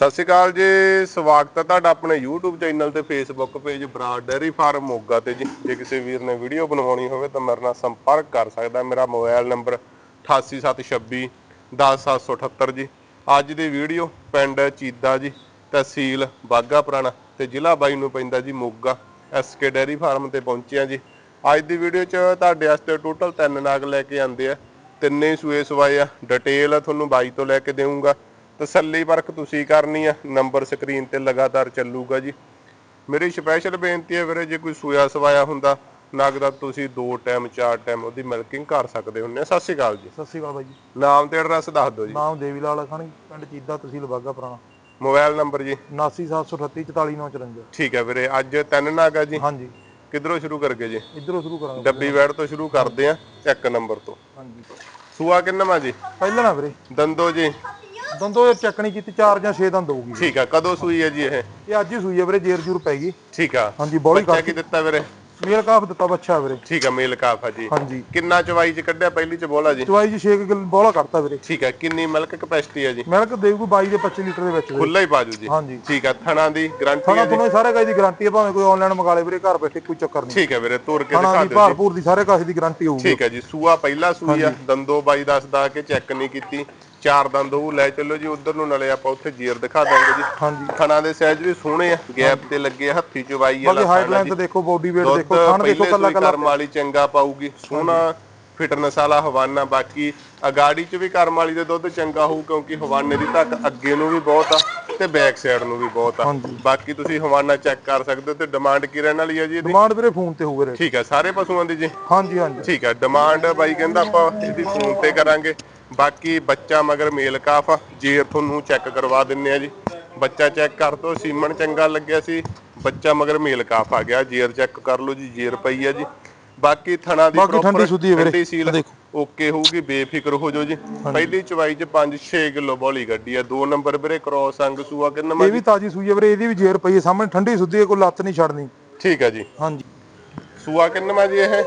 ਸਤਿ ਸ਼੍ਰੀ ਅਕਾਲ ਜੀ, ਸਵਾਗਤ ਹੈ ਤੁਹਾਡਾ ਆਪਣੇ YouTube ਚੈਨਲ ਤੇ Facebook page Brar dairy farm Moga ਤੇ ਜੀ। ਜੇ ਕਿਸੇ ਵੀਰ ਨੇ ਵੀਡੀਓ ਬਣਵਾਉਣੀ ਹੋਵੇ ਤਾਂ ਮੇਰੇ ਨਾਲ ਸੰਪਰਕ ਕਰ ਸਕਦਾ ਮੇਰਾ ਮੋਬਾਈਲ ਨੰਬਰ 8876 10778 ਜੀ। ਅੱਜ ਦੀ ਵੀਡੀਓ ਪਿੰਡ ਚੀਦਾ ਜੀ, ਤਹਿਸੀਲ ਬਾਗਾ ਪੁਰਾਣਾ ਤੇ ਜ਼ਿਲ੍ਹਾ ਬਾਈ ਨੂੰ ਪੈਂਦਾ ਜੀ ਮੋਗਾ। ਐਸਕੇ ਡੈਰੀ ਫਾਰਮ ਤੇ ਪਹੁੰਚਿਆ ਜੀ। ਅੱਜ ਦੀ ਵੀਡੀਓ 'ਚ ਤੁਹਾਡੇ ਵਾਸਤੇ ਟੋਟਲ ਤਿੰਨ ਨਾਗ ਲੈ ਕੇ ਆਂਦੇ ਆ। ਤਿੰਨੇ ਸੂਏ ਸਵਾਏ ਆ। ਡਿਟੇਲ ਤੁਹਾਨੂੰ ਬਾਈ ਤੋਂ ਲੈ ਕੇ ਦੇਵਾਂਗਾ ਤਸੱਲੀ ਪਰਖ ਤੁਸੀਂ ਕਰਨੀ ਆ ਨੰਬਰ ਸਕਰੀਨ ਤੇ ਲਗਾਤਾਰ ਚੱਲੂਗਾ ਜੀ। ਮੇਰੀ ਸਪੈਸ਼ਲ ਬੇਨਤੀ ਹੈ ਵੀਰੇ ਜੇ ਕੋਈ ਸੂਆ ਸਵਾਇਆ ਹੁੰਦਾ ਨਗ ਦਾ ਤੁਸੀਂ ਦੋ ਟਾਈਮ ਚਾਰ ਟਾਈਮ ਉਹਦੀ ਮਿਲਕਿੰਗ ਕਰ ਸਕਦੇ ਆ। ਸਤਿ ਸ਼੍ਰੀ ਅਕਾਲ ਜੀ। ਸਤਿ ਸ਼੍ਰੀ ਅਕਾਲ ਬਾਈ ਜੀ। ਨਾਮ ਤੇ ਐਡਰੈਸ ਦੱਸ ਦਿਓ ਜੀ। ਨਾਮ ਦੇਵੀ ਲਾਲ ਖਾਣੀ ਪਿੰਡ ਚੀਦਾ ਤਹਿਸੀਲ ਬਾਗਾ ਪੁਰਾਣਾ। ਮੋਬਾਈਲ ਨੰਬਰ ਜੀ। 79738 44954 ਠੀਕ ਹੈ ਵੀਰੇ ਅੱਜ ਤਿੰਨ ਨਾਗ ਆ ਜੀ। ਹਾਂਜੀ। ਕਿੱਧਰੋਂ ਸ਼ੁਰੂ ਕਰਗੇ ਜੀ? ਇਧਰੋਂ ਸ਼ੁਰੂ ਕਰਾਂਗੇ। ਡੱਬੀ ਵੈੜ ਤੋਂ ਸ਼ੁਰੂ ਕਰਦੇ ਆ ਇੱਕ ਨੰਬਰ ਤੋਂ। ਹਾਂਜੀ। ਸੂਆ ਕਿੰਨਾ ਜੀ? ਪਹਿਲਾਂ ਨਾ ਵੀਰੇ। ਦੰਦੋ ਜੀ। ਦੰਦੋਂ ਇਹ ਚੱਕਣੀ ਕੀਤੀ 4 ਜਾਂ 6 ਦੰਦ ਹੋਊਗੀ। ਠੀਕ ਆ ਕਦੋਂ ਸੂਈ ਹੈ ਜੀ ਇਹ? ਇਹ ਅੱਜ ਹੀ ਸੂਈ ਆ ਵੀਰੇ ਜੇਰ ਜੂਰ ਪੈ ਗਈ। ਠੀਕ ਆ। ਹਾਂਜੀ ਬੋਲੀ ਬੱਚਾ ਕੀ ਦਿੱਤਾ ਵੀਰੇ? ਮੇਲ ਕਾਫ ਦਿੱਤਾ ਬੱਚਾ ਵੀਰੇ। ਠੀਕ ਆ ਮੇਲ ਕਾਫ ਆ ਜੀ। ਹਾਂਜੀ। ਕਿੰਨਾ ਚਵਾਈ ਚ ਕੱਢਿਆ ਪਹਿਲੀ ਚ ਬੋਲਾ ਜੀ? ਚਵਾਈ ਜੀ 6 ਕਿਲੋ ਬੋਲਾ ਕਰਤਾ ਵੀਰੇ। ਠੀਕ ਹੈ ਕਿੰਨੀ ਮਿਲਕ ਕਪੈਸਿਟੀ ਹੈ ਜੀ? ਮਿਲਕ ਦੇਊਗੀ 22 ਦੇ 25 ਲੀਟਰ ਦੇ ਵਿੱਚ ਖੁੱਲਾ ਹੀ ਬਾਜੂ ਜੀ। ਹਾਂਜੀ। ਠੀਕ ਹੈ ਥਣਾ ਦੀ ਗਾਰੰਟੀ ਹੈ ਜੀ। ਤੁਹਾਨੂੰ ਸਾਰੇ ਕਾਜ ਦੀ ਗਾਰੰਟੀ ਹੈ ਭਾਵੇਂ ਕੋਈ ਆਨਲਾਈਨ ਮੰਗਾ ਲੇ ਵੀਰੇ ਘਰ ਬੈਠੇ ਕੋਈ ਚੱਕਰ ਨਹੀਂ। ਠੀਕ ਹੈ ਵੀਰੇ ਤੋਰ ਕੇ ਦਿਖਾ ਦੀ ਦਿਓ ਜੀ। ਭਾਰਪੂਰ ਦੀ ਸਾਰੇ ਕਾਜ ਦੀ ਗਾਰੰਟੀ ਹੋਊਗੀ। ਠੀਕ ਹੈ ਜੀ ਸੂਆ ਪਹਿਲਾ ਸੂਈ ਆ ਦੰਦੋ ਬਾਈ ਦੱਸਦਾ ਕਿ ਚੈੱਕ ਨਹੀਂ ਕੀਤੀ। ਚਾਰ ਦੰਦ ਉਹ ਲੈ ਚੱਲੋ ਜੀ ਉਧਰ ਨੂੰ ਨਾਲੇ ਆਪਾਂ ਉੱਥੇ ਜੀਰ ਦਿਖਾ ਦਾਂਗੇ ਜੀ। ਹਾਂਜੀ। ਥਣਾ ਦੇ ਸਾਈਜ਼ ਵੀ ਸੋਹਣੇ ਆ ਗੈਪ ਤੇ ਲੱਗੇ ਆ, ਹੱਥੀ ਚਵਾਈ ਬਾਕੀ ਵਾਲਾ ਹਾਈਟ ਥਾਣਾ ਲੈਂਥ ਦੇਖੋ ਬੋਡੀ weight ਦੇਖੋ ਖਾਣ ਦੇਖੋ ਕੱਲਾ ਕੱਲਾ। ਕਰਮ ਵਾਲੀ ਚੰਗਾ ਪਾਊਗੀ ਸੋਹਣਾ ਫਿਟਨੈਸ ਵਾਲਾ ਹਵਾਨਾ ਬਾਕੀ ਅਗਾੜੀ ਚ ਵੀ ਕਰਮ ਵਾਲੀ ਦੇ ਦੁੱਧ ਚੰਗਾ ਹੋਊ ਕਿਉਂਕਿ ਹਵਾਨੇ ਦੀ ਧੱਕ ਅੱਗੇ ਨੂੰ ਵੀ ਬਹੁਤ ਆ ਤੇ ਬੈਕ ਸਾਈਡ ਨੂੰ ਵੀ ਬਹੁਤ ਆ। ਹਾਂਜੀ। ਬਾਕੀ ਤੁਸੀਂ ਹਵਾਨਾ ਚੈੱਕ ਕਰ ਸਕਦੇ ਹੋ ਤੇ ਡਿਮਾਂਡ ਕੀ ਰਹਿਣ ਵਾਲੀ ਹੈ ਜੀ ਇਹਦੀ? ਡਿਮਾਂਡ ਵੀਰੇ ਫੋਨ ਤੇ ਹੋਊ ਵੀਰੇ ਠੀਕ ਹੈ ਸਾਰੇ ਪਸ਼ੂਆਂ ਦੀ ਜੀ? ਹਾਂਜੀ ਹਾਂਜੀ। ਠੀਕ ਹੈ ਡਿਮਾਂਡ ਬਾਈ ਕਹਿੰਦਾ ਆਪਾਂ ਇਹਦੀ ਫੋਨ ਤੇ ਕਰਾਂਗੇ। ਬਾਕੀ ਬੱਚਾ ਮਗਰ ਮੇਲ ਕਾਫ ਆ ਜੇਰ ਤੁਹਾਨੂੰ ਚੈੱਕ ਕਰਵਾ ਦਿੰਨੇ ਆ ਜੀ। ਬੱਚਾ ਚੈੱਕ ਕਰ ਦੋ ਸੀਮਨ ਚੰਗਾ ਲੱਗਿਆ ਸੀ। ਬੱਚਾ ਮਗਰ ਮੇਲ ਕਾਫ ਆ ਗਿਆ ਜੇਰ ਚੈੱਕ ਕਰ ਲਓ ਜੀ ਜੇਰ ਪਈ ਆ ਜੀ। ਬਾਕੀ ਥਣਾ ਦੀ ਬਾਕੀ ਠੰਡੀ ਸੁੱਧੀ ਹੈ ਵੀਰੇ। ਸੀਲ। ਓਕੇ ਹੋਊਗੀ ਬੇਫਿਕਰ ਹੋ ਜਾਓ ਜੀ। ਪਹਿਲੀ ਚਵਾਈ ਚ 5-6 ਕਿਲੋ ਬੋਲੀ ਗੱਡੀ ਆ। ਦੋ ਨੰਬਰ ਵੀਰੇ ਕ੍ਰੋਸ ਅੰਗ ਸੂਆ ਕਿੰਨਾ ਇਹ ਵੀ ਤਾਜੀ ਸੂਈ ਹੈ ਵੀਰੇ ਇਹਦੀ ਵੀ ਜੇਰ ਪਈ ਹੈ ਸਾਹਮਣੇ ਠੰਡੀ ਸੁੱਧੀ ਹੈ ਕੋਈ ਲੱਤ ਨਹੀਂ ਛੱਡਣੀ। ਠੀਕ ਹੈ ਜੀ। ਹਾਂਜੀ। ਸੂਆ ਕਿੰਨਾ ਜੀ ਇਹ?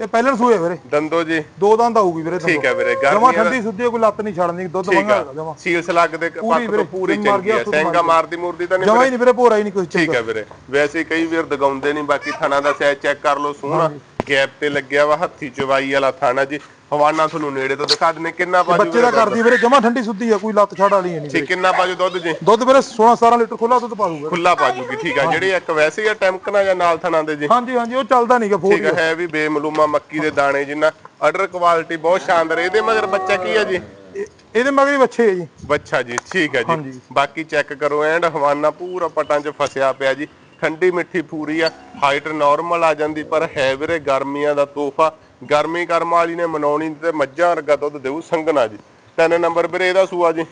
ਇਹ ਪਹਿਲਾਂ ਹੈ ਵੀਰੇ। ਦੰਦੋ ਜੀ। ਦੋ ਦੰਦ ਆਊਗੀ ਵੀਰੇ ਠੀਕ ਹੈ ਵੀਰੇ ਜਮਾ ਗਰਮੀ ਠੰਡੀ ਸੁੱਧੀ ਹੈ ਕੋਈ ਲੱਤ ਨਹੀਂ ਛੱਡਣੀ ਦੁੱਧ ਮੰਗਾ ਜਮਾ। ਸੀਲ ਸਲੱਗ ਦੇ ਪੱਕ ਤੋਂ ਪੂਰੀ ਚੰਗੀ ਸੁੱਧ ਸੈਂਗਾ ਮਾਰ ਮਾਰਦੀ ਮੂਰਦੀ ਤਾਂ ਨਹੀਂ ਜਮਾ ਹੀ ਨਹੀਂ ਵੀਰੇ ਭੋਰਾ ਹੀ ਨਹੀਂ ਕੁਝ ਠੀਕ ਹੈ ਵੀਰੇ। ਵੈਸੇ ਹੀ ਕਈ ਵੀਰ ਦਗਾਉਂਦੇ ਨਹੀਂ ਬਾਕੀ ਥਾਣਾ ਦਾ ਸਾਈਜ਼ ਚੈੱਕ ਕਰ ਲਓ ਸੋਹਣਾ। ਗੈਪ ਤੇ ਲੱਗਿਆ ਵਾ ਹੱਥੀ ਚਵਾਈ ਵਾਲਾ ਥਾਣਾ ਜੀ। ਹਵਾਨਾ ਤੁਹਾਨੂੰ ਨੇੜੇ ਤੋਂ ਦਿਖਾ ਦਿੰਨੇ ਕਿੰਨਾ ਬਾਜੂ ਬੱਚੇ ਦਾ ਕਰਦੀ ਵੀਰੇ ਜਮਾ ਠੰਡੀ ਸੁੱਧੀ ਹੈ ਕੋਈ ਲੱਤ ਛੱਡ ਵਾਲੀ ਨਹੀਂ ਠੀਕ ਕਿੰਨਾ ਬਾਜੂ ਦੁੱਧ ਜੀ? ਦੁੱਧ ਵੀਰੇ 16 17 ਲੀਟਰ ਖੁੱਲਾ ਦੁੱਧ ਪਾ ਦੂਗਾ। ਖੁੱਲਾ ਬਾਜੂਗੀ ਠੀਕ ਆ। ਜਿਹੜੀ ਇੱਕ ਵੈਸੇ ਆ ਟੈਂਕਣਾ ਜਾਂ ਨਾਲ ਥਾਣਾ ਦੇ ਜੀ। ਹਾਂਜੀ ਹਾਂਜੀ ਉਹ ਚੱਲਦਾ ਨਹੀਂਗਾ ਫੋਰ ਠੀਕ ਆ ਹੈ ਵੀ ਬੇਮਲੂਮਾ ਮੱਕੀ ਦੇ ਦਾਣੇ ਜਿੰਨਾ। ਆਰਡਰ ਕੁਆਲਿਟੀ ਬਹੁਤ ਸ਼ਾਨਦਾਰ ਇਹਦੇ ਮਗਰ ਬੱਚਾ ਕੀ ਆ ਜੀ? ਇਹਦੇ ਮਗਰ ਹੀ ਬੱਚੇ ਹੈ ਜੀ। ਬੱਚਾ ਜੀ ਠੀਕ ਹੈ ਜੀ। ਬਾਕੀ ਚੈੱਕ ਕਰੋ ਐਂਡ ਹਵਾਨਾ ਪੂਰਾ ਪਟਾਂ 'ਚ ਫਸਿਆ ਪਿਆ ਜੀ। ਠੰਡੀ ਮਿੱਠੀ ਪੂਰੀ ਆ ਹਾਈਟ ਨਾਰਮਲ ਆ ਜਾਂਦੀ ਪਰ ਹੈ ਵੀਰੇ ਗਰਮੀਆਂ ਦਾ ਤੋਹਫਾ। ਗਰਮੀ ਕਰਮ ਵਾਲੀ ਨੇ ਮਨਾਉਣੀ ਤੇ ਮੱਝਾਂ ਵਰਗਾ ਦੁੱਧ ਦੇਊ ਸੰਗਣਾ ਜੀ। ਤਿੰਨ ਨੰਬਰ ਵੀਰੇ ਇਹਦਾ ਸੂਆ ਜੀ?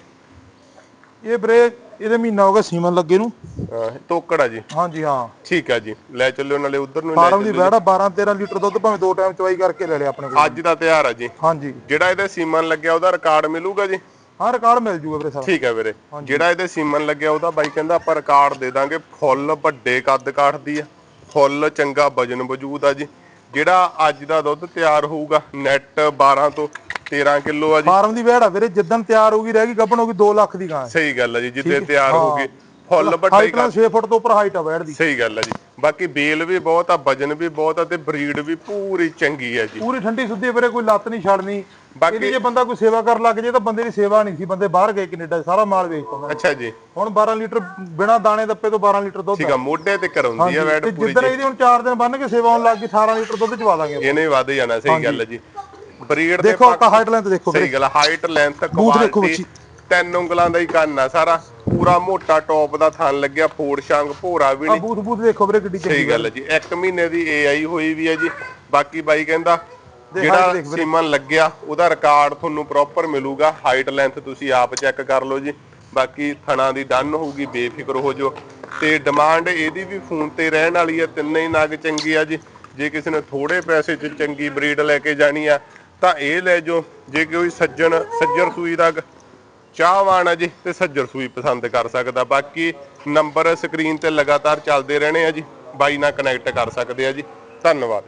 ਇਹ ਵੀਰੇ ਇਹਦੇ ਮਹੀਨਾ ਹੋ ਗਿਆ ਸੀਮਨ ਲੱਗੇ ਨੂੰ। ਅਹ ਤੋਕੜਾ ਜੀ। ਹਾਂਜੀ ਹਾਂ। ਠੀਕ ਆ ਜੀ ਲੈ ਚੱਲਿਓ ਨਾਲੇ ਉਧਰ ਨੂੰ ਲੈ ਫਾਰਮ ਦੀ ਵੈੜਾ 12 13 ਲੀਟਰ ਦੁੱਧ ਭਾਵੇਂ ਦੋ ਟਾਈਮ ਚਵਾਈ ਕਰਕੇ ਲੈ ਲਿਆ ਆਪਣੇ ਕੋਲ। ਅੱਜ ਦਾ ਤਿਉਹਾਰ ਆ ਜੀ। ਹਾਂਜੀ। ਜਿਹੜਾ ਇਹਦੇ ਸੀਮਨ ਲੱਗਿਆ ਉਹਦਾ ਰਿਕਾਰਡ ਮਿਲੂਗਾ ਜੀ? ਹਾਂ ਰਿਕਾਰਡ ਮਿਲ ਜੂਗਾ ਵੀਰੇ ਸਾਰਾ। ਠੀਕ ਹੈ ਵੀਰੇ। ਜਿਹੜਾ ਇਹਦੇ ਸੀਮਨ ਲੱਗਿਆ ਉਹਦਾ ਬਾਈ ਕਹਿੰਦਾ ਆਪਾਂ ਰਿਕਾਰਡ ਦੇ ਦਾਂਗੇ ਫੁੱਲ ਵੱਡੇ ਕੱਦ ਕਾਠਦੀ ਆ। ਫੁੱਲ ਚੰਗਾ ਵਜਨ ਵਜੂਦ ਆ ਜੀ। ਜਿਹੜਾ ਅੱਜ ਦਾ ਦੁੱਧ ਤਿਆਰ ਹੋਊਗਾ ਨੈਟ 12 ਤੋਂ 13 ਕਿਲੋ ਆ ਜੀ। ਫਾਰਮ ਦੀ ਵੈੜਾ ਵੀਰੇ ਜਿੱਦਣ ਤਿਆਰ ਹੋਊਗੀ ਰਹੇਗੀ ਗੱਭਣ ਹੋਗੀ 2 ਲੱਖ ਦੀ ਗਾਂ। ਸਹੀ ਗੱਲ ਆ ਜੀ ਜਿੱਦੇ ਤਿਆਰ ਹੋਊਗੀ ਫੁੱਲ ਵੱਡਾ ਹੀ ਹਾਈਟ ਨਾਲ 6 ਫੁੱਟ ਤੋਂ ਉੱਪਰ ਹਾਈਟ ਆ ਵੈੜ ਦੀ। ਸਹੀ ਗੱਲ ਆ ਜੀ। ਬਾਕੀ ਬੇਲ ਵੀ ਬਹੁਤ ਆ ਵਜਨ ਵੀ ਬਹੁਤ ਆ ਤੇ ਬਰੀਡ ਵੀ ਪੂਰੀ ਚੰਗੀ ਆ ਜੀ। ਪੂਰੀ ਠੰਡੀ ਸੁੱਧੀ ਵੀਰੇ ਕੋਈ ਲੱਤ ਨਹੀਂ ਛੱਡਣੀ। ਬਾਕੀ- ਜੇ ਬੰਦਾ ਕੋਈ ਸੇਵਾ ਕਰਨ ਲੱਗ ਜੇ ਤਾਂ ਬੰਦੇ ਦੀ ਸੇਵਾ ਨਹੀਂ ਸੀ ਬੰਦੇ ਬਾਹਰ ਗਏ ਕੈਨੇਡਾ ਸਾਰਾ ਮਾਲ ਵੇਚਤਾ। ਅੱਛਾ ਜੀ। ਹੁਣ 12 ਲੀਟਰ ਬਿਨਾ ਦਾਣੇ ਦੱਪੇ ਤੋਂ 12 ਲੀਟਰ ਦੁੱਧ ਠੀਕ ਆ ਮੋਢੇ ਤੇ ਕਰਾਉਂਦੀ ਆ ਵੈਟ ਤੇ ਪੂਰੀ ਜਿੱਦਣ ਇਹਦੀ ਹੁਣ 4 ਦਿਨ ਬੰਨ ਕੇ ਸੇਵਾ ਆਉਣ ਲੱਗ ਗਈ 18 ਲੀਟਰ ਦੁੱਧ ਚਵਾ ਦਾਂਗੇ। ਇਹਨੇ ਵਧ ਜਾਣਾ ਸਹੀ ਗੱਲ ਜੀ। ਬਰੀਡ ਦੇ ਦੇਖੋ ਆਪਾਂ ਹਾਈਟ ਲੈਂਥ ਦੇਖੋ ਸਹੀ ਗੱਲ ਹਾਈਟ ਲੈਂਥ ਕੁਆਲਿਟੀ। ਤਿੰਨ ਉਂਗਲਾਂ ਦਾ ਹੀ ਕੰਨ ਆ ਸਾਰਾ। ਪੂਰਾ ਮੋਟਾ ਟੌਪ ਦਾ ਥਣ ਲੱਗਿਆ ਫੋੜ ਸ਼ੰਗ ਭੋਰਾ ਵੀ ਆ ਨਹੀਂ। ਬੂਥ ਬੂਥ ਦੇਖੋ ਵੀਰੇ ਕਿੱਡੀ ਚੰਗੀ ਸਹੀ ਗੱਲ। ਹੈ ਜੀ ਇੱਕ ਮਹੀਨੇ ਦੀ ਏਆਈ ਹੋਈ ਵੀ ਹੈ ਜੀ। ਬਾਕੀ ਬਾਈ ਕਹਿੰਦਾ ਜਿਹੜਾ। ਸੀਮਨ ਲੱਗਿਆ ਉਹਦਾ ਰਿਕਾਰਡ ਤੁਹਾਨੂੰ ਪ੍ਰੋਪਰ ਮਿਲੂਗਾ। ਹਾਈਟ ਲੈਂਥ ਤੁਸੀਂ ਆਪ ਚੈੱਕ ਕਰ ਲਓ ਜੀ। ਬਾਕੀ ਥਣਾ ਦੀ ਡਨ ਹੋਊਗੀ ਬੇਫਿਕਰ ਹੋ ਜਾਓ। ਤੇ ਡਿਮਾਂਡ ਇਹਦੀ ਵੀ ਫੋਨ ਤੇ ਰਹਿਣ ਵਾਲੀ ਹੈ ਤਿੰਨੇ ਹੀ ਨਗ ਚੰਗੀ ਆ ਜੀ। ਜੇ ਕਿਸੇ ਨੇ ਥੋੜੇ ਪੈਸੇ 'ਚ ਚੰਗੀ ਬਰੀਡ ਲੈ ਕੇ ਜਾਣੀ ਆ ਤਾਂ ਇਹ ਲੈ ਜਾਓ। ਜੇ ਕੋਈ ਸੱਜਣ ਸੱਜਰ ਸੂਈ ਦਾ ਚਾਹਵਾਨ ਆ ਜੀ ਤੇ ਸੱਜਰ ਸੂਈ ਪਸੰਦ ਕਰ ਸਕਦਾ। ਬਾਕੀ ਨੰਬਰ ਸਕਰੀਨ ਤੇ ਲਗਾਤਾਰ ਚੱਲਦੇ ਰਹਿਣੇ ਆ ਜੀ। ਬਾਈ ਨਾਲ ਕਨੈਕਟ ਕਰ ਸਕਦੇ ਆ ਜੀ। ਧੰਨਵਾਦ।